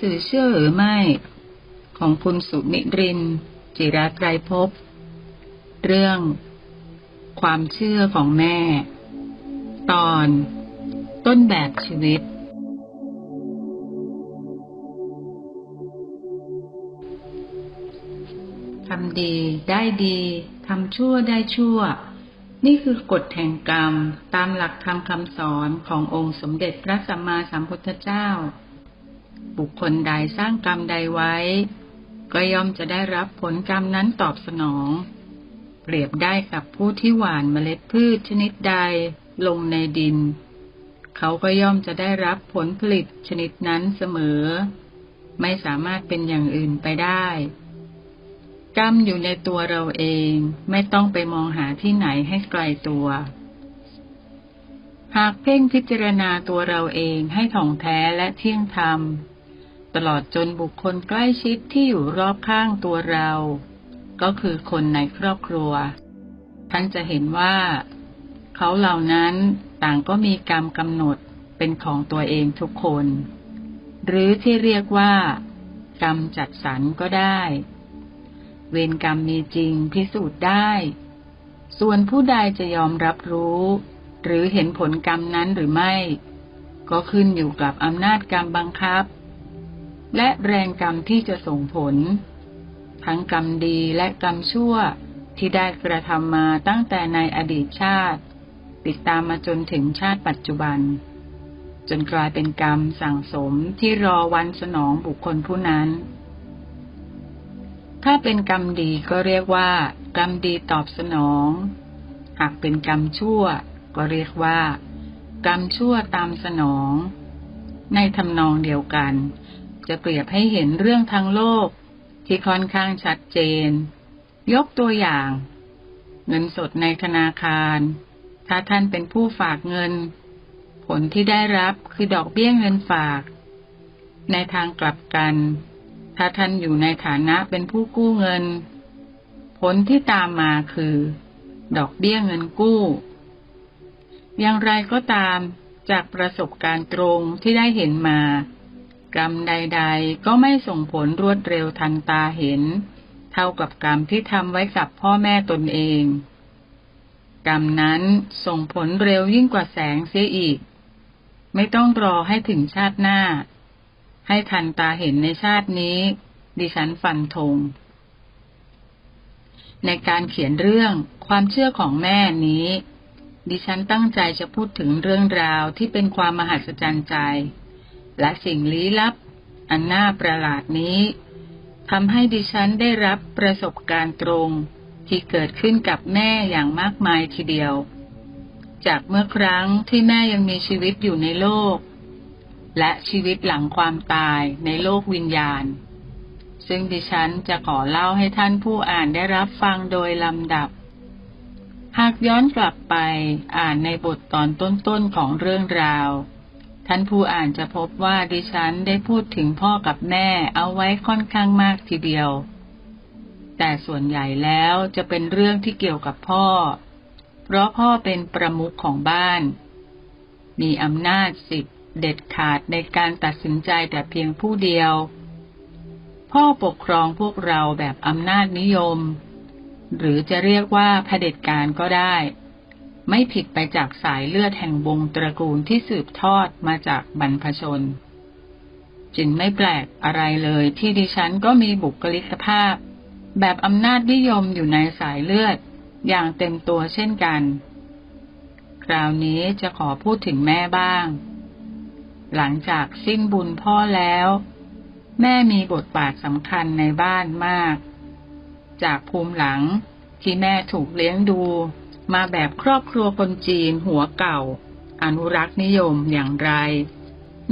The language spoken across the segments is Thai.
สื่อเชื่อหรือไม่ ของคุณสุนิริน จิราไกรภพเรื่อง ความเชื่อของแม่ ตอน ต้นแบบชีวิต ทำดีได้ดีทำชั่วได้ชั่ว นี่คือกฎแห่งกรรมตามหลักธรรมคำสอนขององค์สมเด็จพระสัมมาสัมพุทธเจ้า บุคคลใดสร้างกรรมใดไว้ ก็ย่อมจะได้รับผลกรรมนั้นตอบสนอง เปรียบได้กับผู้ที่หว่านเมล็ดพืชชนิดใดลงในดิน เขาก็ย่อมจะได้รับผลผลิตชนิดนั้นเสมอ ไม่สามารถเป็นอย่างอื่นไปได้ กรรมอยู่ในตัวเราเองไม่ต้องไปมองหาที่ไหนให้ไกลตัวหากเพ่งพิจารณาตัวเราเองให้ถ่องแท้และเที่ยงธรรม ตลอดจนบุคคลใกล้ชิดที่อยู่รอบข้างตัวเรา ก็คือคนในครอบครัว ท่านจะเห็นว่า เขาเหล่านั้นต่างก็มีกรรมกำหนดเป็นของตัวเองทุกคน หรือที่เรียกว่า กรรมจัดสรรก็ได้ เวรกรรมมีจริงพิสูจน์ได้ ส่วนผู้ใดจะยอมรับรู้ หรือเห็นผลกรรมนั้นหรือไม่ ก็ขึ้นอยู่กับอำนาจกรรมบังคับ และแรงกรรมที่จะส่งผล ทั้งกรรมดีและกรรมชั่วที่ได้กระทำมาตั้งแต่ในอดีตชาติ ติดตามมาจนถึงชาติปัจจุบัน จนกลายเป็นกรรมสั่งสมที่รอวันสนองบุคคลผู้นั้น ถ้าเป็นกรรมดีก็เรียกว่า กรรมดีตอบสนอง หากเป็นกรรมชั่ว ก็เรียกว่า กรรมชั่วตามสนอง ในทำนองเดียวกัน จะเปรียบให้เห็นเรื่องทางโลก ที่ค่อนข้างชัดเจน ยกตัวอย่าง เงินสดในธนาคาร ถ้าท่านเป็นผู้ฝากเงิน ผลที่ได้รับคือดอกเบี้ยเงินฝาก ในทางกลับกัน ถ้าท่านอยู่ในฐานะเป็นผู้กู้เงิน ผลที่ตามมาคือ ดอกเบี้ยเงินกู้ อย่างไรก็ตามจากประสบการณ์ตรงที่ได้เห็นมา กรรมใด ๆ ก็ไม่ส่งผลรวดเร็วทันตาเห็น เท่ากับกรรมที่ทำไว้กับพ่อแม่ตนเอง กรรมนั้นส่งผลเร็วยิ่งกว่าแสงเสียอีก ไม่ต้องรอให้ถึงชาติหน้า ให้ทันตาเห็นในชาตินี้ ดิฉันฟันธงในการเขียนเรื่องความเชื่อของแม่นี้ ดิฉันตั้งใจจะพูดถึงเรื่องราวที่เป็นความมหัศจรรย์ใจ และสิ่งลี้ลับ อันน่าประหลาดนี้ทำให้ดิฉันได้รับประสบการณ์ตรงที่เกิดขึ้นกับแม่อย่างมากมายทีเดียว จากเมื่อครั้งที่แม่ยังมีชีวิตอยู่ในโลก และชีวิตหลังความตายในโลกวิญญาณ ซึ่งดิฉันจะขอเล่าให้ท่านผู้อ่านได้รับฟังโดยลำดับ หากย้อนกลับไปอ่านในบทตอนต้นๆของเรื่องราว ท่านผู้อ่านจะพบว่าดิฉันได้พูดถึงพ่อกับแม่เอาไว้ค่อนข้างมากทีเดียว แต่ส่วนใหญ่แล้วจะเป็นเรื่องที่เกี่ยวกับพ่อ เพราะพ่อเป็นประมุขของบ้าน มีอำนาจสิทธิ์เด็ดขาดในการตัดสินใจแต่เพียงผู้เดียว พ่อปกครองพวกเราแบบอำนาจนิยม หรือจะเรียกว่าเผด็จการก็ได้ ไม่ผิดไปจากสายเลือดแห่งวงตระกูลที่สืบทอดมาจากบรรพชน จึงไม่แปลกอะไรเลยที่ดิฉันก็มีบุคลิกภาพ แบบอำนาจนิยมอยู่ในสายเลือดอย่างเต็มตัวเช่นกัน คราวนี้จะขอพูดถึงแม่บ้าง หลังจากสิ้นบุญพ่อแล้ว แม่มีบทบาทสำคัญในบ้านมาก จากภูมิหลังที่แม่ถูกเลี้ยงดู มาแบบครอบครัวคนจีนหัวเก่า อนุรักษ์นิยมอย่างไร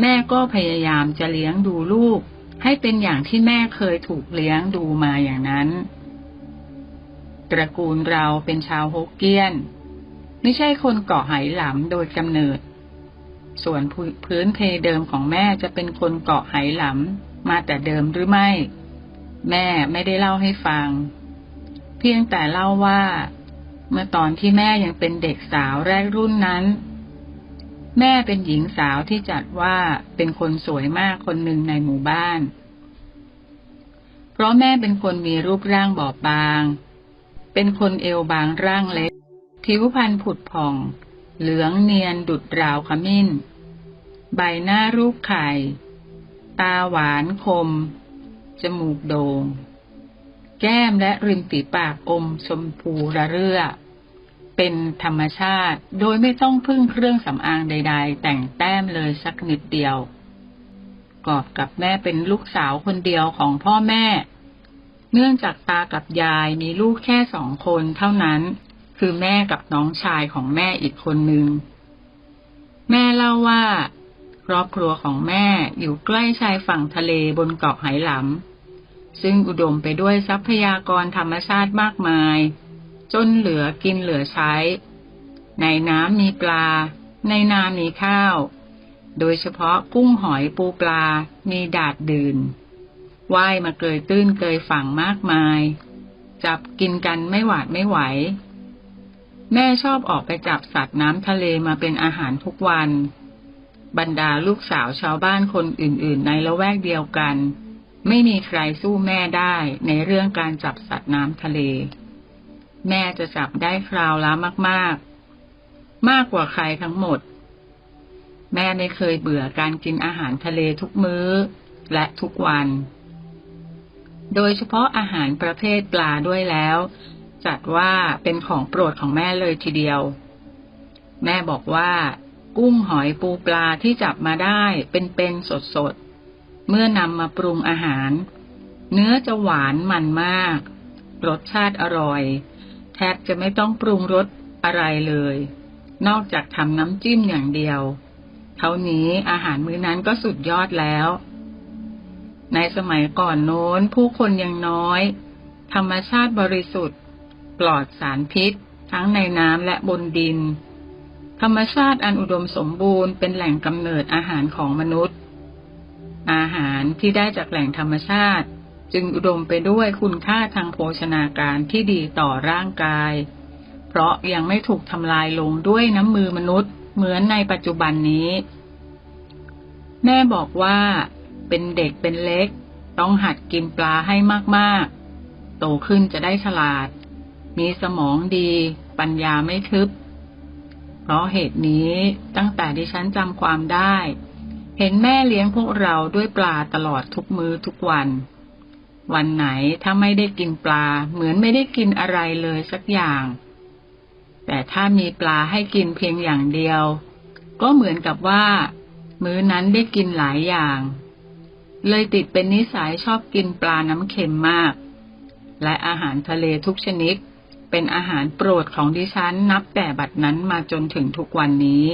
แม่ก็พยายามจะเลี้ยงดูลูก ให้เป็นอย่างที่แม่เคยถูกเลี้ยงดูมาอย่างนั้น ตระกูลเราเป็นชาวฮกเกี้ยน ไม่ใช่คนเกาะไหหลำโดยกำเนิด ส่วนพื้นเพเดิมของแม่จะเป็นคนเกาะไหหลำมาแต่เดิมหรือไม่ แม่ไม่ได้เล่าให้ฟัง เพียงแต่เล่าว่า เมื่อตอนที่แม่ยังเป็นเด็กสาวแรกรุ่นนั้น แม่เป็นหญิงสาวที่จัดว่าเป็นคนสวยมากคนหนึ่งในหมู่บ้าน เพราะแม่เป็นคนมีรูปร่างบอบบาง เป็นคนเอวบางร่างเล็ก ผิวพรรณผุดผ่อง เหลืองเนียนดุดราวขมิ้น ใบหน้ารูปไข่ ตาหวานคม จมูกโดง่ง แก้มและริมฝีปากอมชมพูระเรื่อ เป็นธรรมชาติโดยไม่ต้องพึ่งเครื่องสำอางใด ๆ แต่งแต้มเลยสักนิดเดียว กอบกับแม่เป็นลูกสาวคนเดียวของพ่อแม่ เนื่องจากตากับยายมีลูกแค่สองคนเท่านั้น คือแม่กับน้องชายของแม่อีกคนนึง แม่เล่าว่าครอบครัวของแม่อยู่ใกล้ชายฝั่งทะเลบนเกาะไหหลำ ซึ่งอุดมไปด้วยทรัพยากรธรรมชาติมากมาย จนเหลือกินเหลือใช้ ในน้ำมีปลา ในนามีข้าว โดยเฉพาะกุ้งหอยปูปลา มีดาดดื่นว่ายมาเกยตื้นเกยฝั่งมากมาย จับกินกันไม่หวาดไม่ไหว แม่ชอบออกไปจับสัตว์น้ำทะเลมาเป็นอาหารทุกวัน บรรดาลูกสาวชาวบ้านคนอื่น ๆ ในละแวกเดียวกัน ไม่มีใครสู้แม่ได้ในเรื่องการจับสัตว์น้ำทะเล แม่จะจับได้คราวละมาก ๆ มากกว่าใครทั้งหมด แม่ไม่เคยเบื่อการกินอาหารทะเลทุกมื้อและทุกวัน โดยเฉพาะอาหารประเภทปลาด้วยแล้ว จัดว่าเป็นของโปรดของแม่เลยทีเดียว แม่บอกว่า กุ้งหอยปูปลาที่จับมาได้เป็นๆสดๆ เมื่อนำมาปรุงอาหาร เนื้อจะหวานมันมาก รสชาติอร่อย แทบจะไม่ต้องปรุงรสอะไรเลย นอกจากทำน้ำจิ้มอย่างเดียว เท่านี้อาหารมื้อนั้นก็สุดยอดแล้ว ในสมัยก่อนโน้นผู้คนยังน้อย ธรรมชาติบริสุทธิ์ ปลอดสารพิษ ทั้งในน้ำและบนดิน ธรรมชาติอันอุดมสมบูรณ์เป็นแหล่งกำเนิดอาหารของมนุษย์ อาหารที่ได้จากแหล่งธรรมชาติ จึงอุดมไปด้วยคุณค่าทางโภชนาการที่ดีต่อร่างกาย เพราะยังไม่ถูกทำลายลงด้วยน้ำมือมนุษย์ เหมือนในปัจจุบันนี้ แม่บอกว่า เป็นเด็กเป็นเล็ก ต้องหัดกินปลาให้มากๆ โตขึ้นจะได้ฉลาด มีสมองดี ปัญญาไม่ทึบ เพราะเหตุนี้ตั้งแต่ดิฉันจำความได้ เห็นแม่เลี้ยงพวกเราด้วยปลาตลอดทุกมื้อทุกวัน วันไหนถ้าไม่ได้กินปลาเหมือนไม่ได้กินอะไรเลยสักอย่าง แต่ถ้ามีปลาให้กินเพียงอย่างเดียว ก็เหมือนกับว่า มื้อนั้นได้กินหลายอย่าง เลยติดเป็นนิสัยชอบกินปลาน้ำเค็มมาก และอาหารทะเลทุกชนิด เป็นอาหารโปรดของดิฉันนับแต่บัดนั้นมาจนถึงทุกวันนี้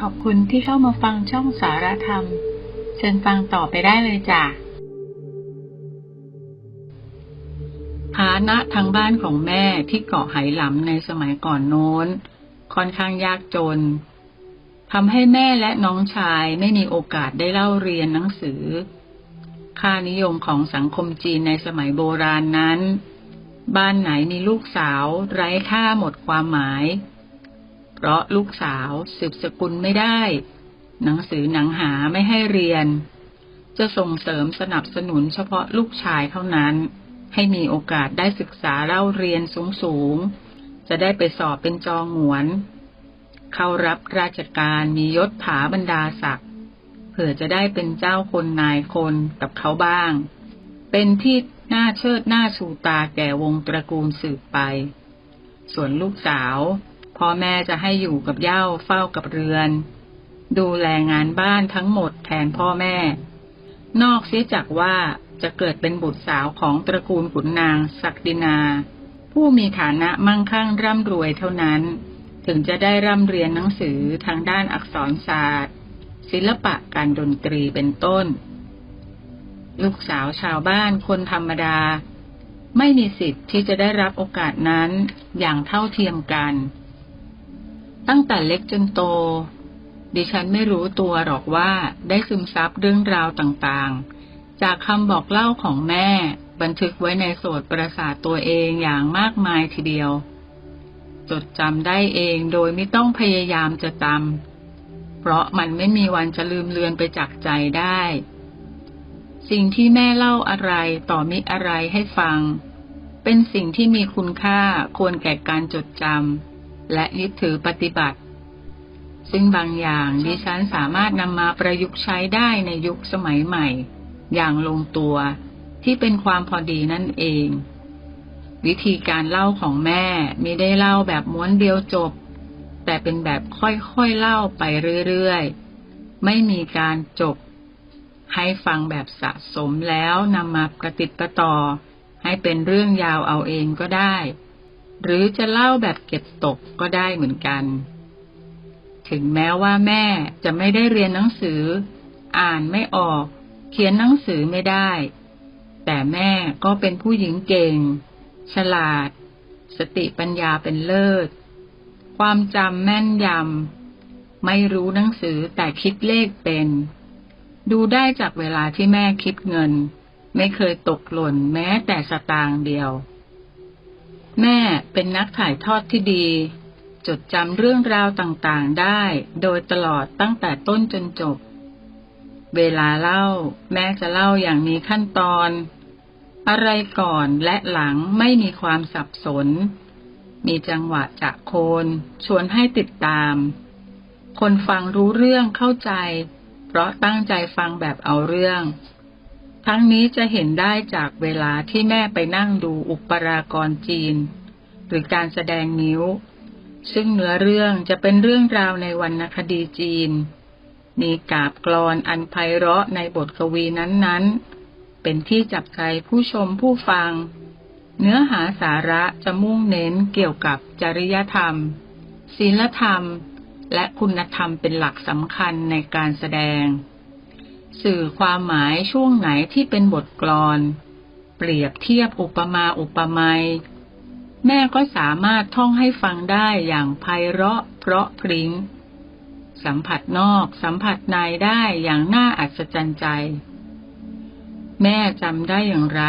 ขอบคุณที่เข้ามาฟังช่องสารธรรม เชิญฟังต่อไปได้เลยจ้ะฐานะทางบ้านของแม่ที่เกาะไหหลำในสมัยก่อนโน้น ค่อนข้างยากจนทำให้แม่และน้องชายไม่มีโอกาสได้เล่าเรียนหนังสือ ค่านิยมของสังคมจีนในสมัยโบราณนั้น บ้านไหนมีลูกสาว ไร้ค่าหมดความหมาย เพราะลูกสาวสืบสกุลไม่ได้ หนังสือหนังหาไม่ให้เรียน จะส่งเสริมสนับสนุนเฉพาะลูกชายเท่านั้น ให้มีโอกาสได้ศึกษาเล่าเรียนสูงๆจะได้ไปสอบเป็นจองหวน เข้ารับราชการมียศถาบรรดาศักดิ์เผื่อจะได้เป็นเจ้าคนนายคนกับเขาบ้าง เป็นที่น่าเชิดหน้าชูตาแก่วงตระกูลสืบไป ส่วนลูกสาว พ่อแม่จะให้อยู่กับเย่าเฝ้ากับเรือน ดูแลงานบ้านทั้งหมดแทนพ่อแม่ นอกเสียจากว่าจะเกิดเป็นบุตรสาวของตระกูลขุนนางศักดินา ผู้มีฐานะมั่งคั่งร่ำรวยเท่านั้น ถึงจะได้ร่ำเรียนหนังสือทางด้านอักษรศาสตร์ ศิลปะการดนตรีเป็นต้น ลูกสาวชาวบ้านคนธรรมดา ไม่มีสิทธิ์ที่จะได้รับโอกาสนั้นอย่างเท่าเทียมกัน ตั้งแต่เล็กจนโต ดิฉันไม่รู้ตัวหรอกว่าได้ซึมซับเรื่องราวต่างๆ จากคำบอกเล่าของแม่ บันทึกไว้ในโสดประสาทตัวเองอย่างมากมายทีเดียว จดจำได้เองโดยไม่ต้องพยายามจะจำเพราะมันไม่มีวันจะลืมเลือนไปจากใจได้ สิ่งที่แม่เล่าอะไรต่อมิอะไรให้ฟัง เป็นสิ่งที่มีคุณค่าควรแก่การจดจำ และยึดถือปฏิบัติ ซึ่งบางอย่างดิฉันสามารถนำมาประยุกต์ใช้ได้ในยุคสมัยใหม่ อย่างลงตัวที่เป็นความพอดีนั่นเอง วิธีการเล่าของแม่ไม่ได้เล่าแบบม้วนเดียวจบ แต่เป็นแบบค่อยๆเล่าไปเรื่อยๆ ไม่มีการจบ ให้ฟังแบบสะสมแล้วนำมาประติดประต่อ ให้เป็นเรื่องยาวเอาเองก็ได้ หรือจะเล่าแบบเก็บตกก็ได้เหมือนกัน ถึงแม้ว่าแม่จะไม่ได้เรียนหนังสือ อ่านไม่ออก เขียนหนังสือไม่ได้ แต่แม่ก็เป็นผู้หญิงเก่ง ฉลาด สติปัญญาเป็นเลิศ ความจำแม่นยำ ไม่รู้หนังสือแต่คิดเลขเป็น ดูได้จากเวลาที่แม่คิดเงิน ไม่เคยตกหล่นแม้แต่สตางค์เดียว แม่เป็นนักถ่ายทอดที่ดี จดจำเรื่องราวต่างๆได้ โดยตลอดตั้งแต่ต้นจนจบ เวลาเล่า แม่จะเล่าอย่างมีขั้นตอน อะไรก่อนและหลังไม่มีความสับสน มีจังหวะจะโคน ชวนให้ติดตาม คนฟังรู้เรื่องเข้าใจ เพราะตั้งใจฟังแบบเอาเรื่อง ทั้งนี้จะเห็นได้จากเวลาที่แม่ไปนั่งดูอุปรากรจีน หรือการแสดงนิ้ว ซึ่งเนื้อเรื่องจะเป็นเรื่องราวในวรรณคดีจีน มีกาบกลอนอันไพเราะในบทกวีนั้นๆ เป็นที่จับใจผู้ชมผู้ฟัง เนื้อหาสาระจะมุ่งเน้นเกี่ยวกับจริยธรรม ศีลธรรม และคุณธรรมเป็นหลักสำคัญในการแสดง สื่อความหมายช่วงไหนที่เป็นบทกลอน เปรียบเทียบอุปมาอุปไมยแม่ก็สามารถท่องให้ฟังได้อย่างไพเราะเพราะพริ้ง สัมผัสนอกสัมผัสในได้อย่างน่าอัศจรรย์ใจ แม่จำได้อย่างไร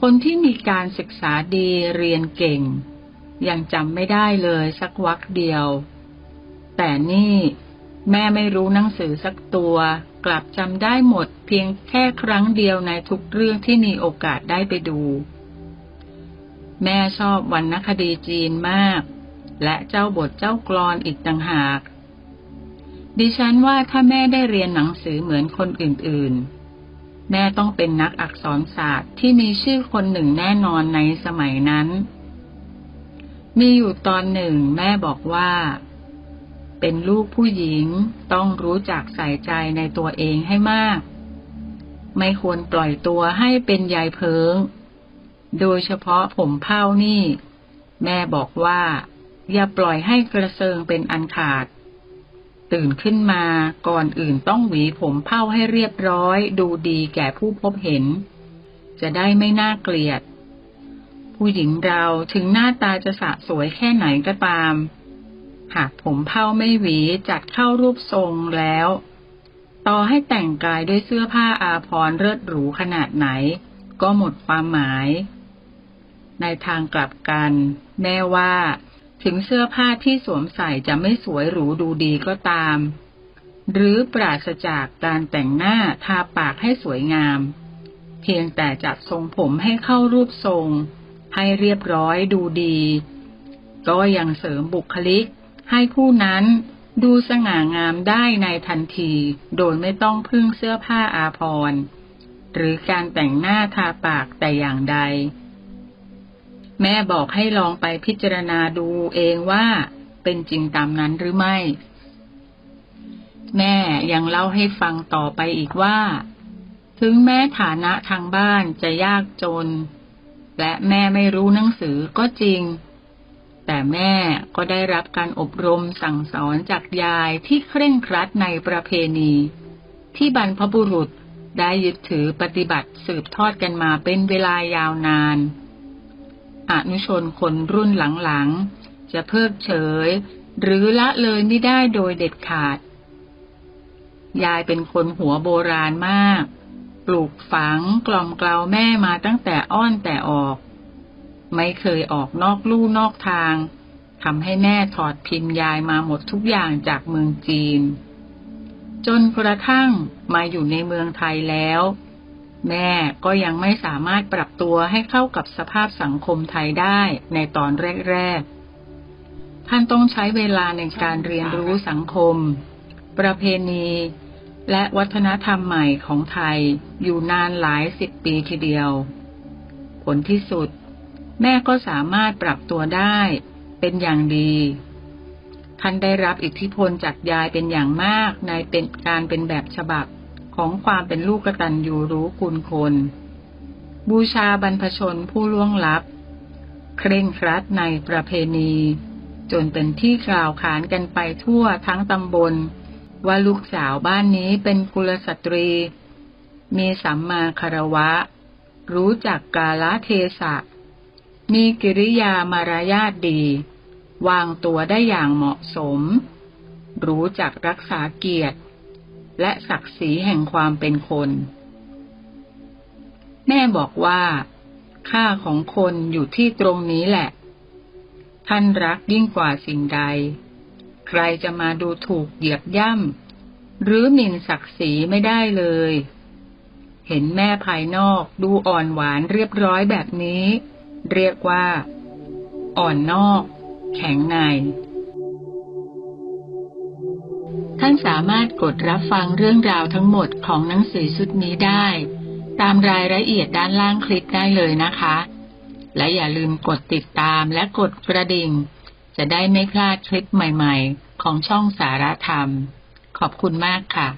คนที่มีการศึกษาดีเรียนเก่ง ยังจำไม่ได้เลยสักวักเดียว แต่นี่ แม่ไม่รู้หนังสือสักตัว กลับจำได้หมดเพียงแค่ครั้งเดียวในทุกเรื่องที่มีโอกาสได้ไปดู แม่ชอบวรรณคดีจีนมาก และเจ้าบทเจ้ากรอนอีกต่างหาก ดิฉันว่าถ้าแม่ได้เรียนหนังสือเหมือนคนอื่นๆ แม่ต้องเป็นนักอักษรศาสตร์ที่มีชื่อคนหนึ่งแน่นอนในสมัยนั้น มีอยู่ตอนหนึ่งแม่บอกว่า เป็นลูกผู้หญิงต้องรู้จักใส่ใจในตัวเองให้มาก ไม่ควรปล่อยตัวให้เป็นยายเพิง โดยเฉพาะผมเผ้านี่ แม่บอกว่า อย่าปล่อยให้กระเซิงเป็นอันขาด ตื่นขึ้นมาก่อนอื่นต้องหวีผมเผ้าให้เรียบร้อย ดูดีแก่ผู้พบเห็น จะได้ไม่น่าเกลียด ผู้หญิงเราถึงหน้าตาจะสะสวยแค่ไหนก็ตาม หากผมเผ้าไม่หวีจัดเข้ารูปทรงแล้ว ต่อให้แต่งกายด้วยเสื้อผ้าอาภรณ์เลิศหรูขนาดไหน ก็หมดความหมาย ในทางกลับกัน แม่ว่า ถึงเสื้อผ้าที่สวมใส่จะไม่สวยหรูดูดีก็ตาม หรือปราศจากการแต่งหน้าทาปากให้สวยงาม เพียงแต่จัดทรงผมให้เข้ารูปทรง ให้เรียบร้อยดูดี ก็ยังเสริมบุคลิก ให้ผู้นั้นดูสง่างามได้ในทันที โดยไม่ต้องพึ่งเสื้อผ้าอาภรณ์หรือการแต่งหน้าทาปากแต่อย่างใด แม่บอกให้ลองไปพิจารณาดูเองว่าเป็นจริงตามนั้นหรือไม่ แม่ยังเล่าให้ฟังต่อไปอีกว่า ถึงแม้ฐานะทางบ้านจะยากจน และแม่ไม่รู้หนังสือก็จริง แต่แม่ก็ได้รับการอบรมสั่งสอนจากยายที่เคร่งครัดในประเพณี ที่บรรพบุรุษได้ยึดถือปฏิบัติสืบทอดกันมาเป็นเวลายาวนาน อนุชนคนรุ่นหลังๆ จะเพิกเฉย หรือละเลยไม่ได้โดยเด็ดขาด ยายเป็นคนหัวโบราณมาก ปลูกฝังกล่อมกล่าวแม่มาตั้งแต่อ้อนแต่ออก ไม่เคยออกนอกลู่นอกทางทำให้แม่ถอดพิมพ์ยายมาหมดทุกอย่างจากเมืองจีน จนกระทั่งมาอยู่ในเมืองไทยแล้ว แม่ก็ยังไม่สามารถปรับตัวให้เข้ากับสภาพสังคมไทยได้ในตอนแรก ๆ ท่านต้องใช้เวลาในการเรียนรู้สังคม ประเพณี และวัฒนธรรมใหม่ของไทยอยู่นานหลายสิบปีทีเดียว ผลที่สุด แม่ก็สามารถปรับตัวได้ เป็นอย่างดีท่านได้รับอิทธิพลจากยายเป็นอย่างมากในเป็นการเป็นแบบฉบับของความเป็นลูกกตัญญูรู้คุณคน บูชาบรรพชนผู้ล่วงลับ เคร่งครัดในประเพณี จนเป็นที่กล่าวขานกันไปทั่วทั้งตำบล ว่าลูกสาวบ้านนี้เป็นกุลสตรี มีสัมมาคารวะ รู้จักกาลเทศะ มีกิริยามารยาทดี วางตัวได้อย่างเหมาะสม รู้จักรักษาเกียรติ และศักดิ์ศรีแห่งความเป็นคน แม่บอกว่า ค่าของคนอยู่ที่ตรงนี้แหละ ท่านรักยิ่งกว่าสิ่งใด ใครจะมาดูถูกเหยียบย่ำหรือหมิ่นศักดิ์ศรีไม่ได้เลยเห็นแม่ภายนอกดูอ่อนหวานเรียบร้อยแบบนี้ เรียกว่า อ่อนนอก แข็งใน ท่านสามารถกดรับฟังเรื่องราวทั้งหมดของหนังสือชุดนี้ได้ ตามรายละเอียดด้านล่างคลิปได้เลยนะคะ และอย่าลืมกดติดตามและกดกระดิ่ง จะได้ไม่พลาดคลิปใหม่ ๆ ของช่องสารธรรม ขอบคุณมากค่ะ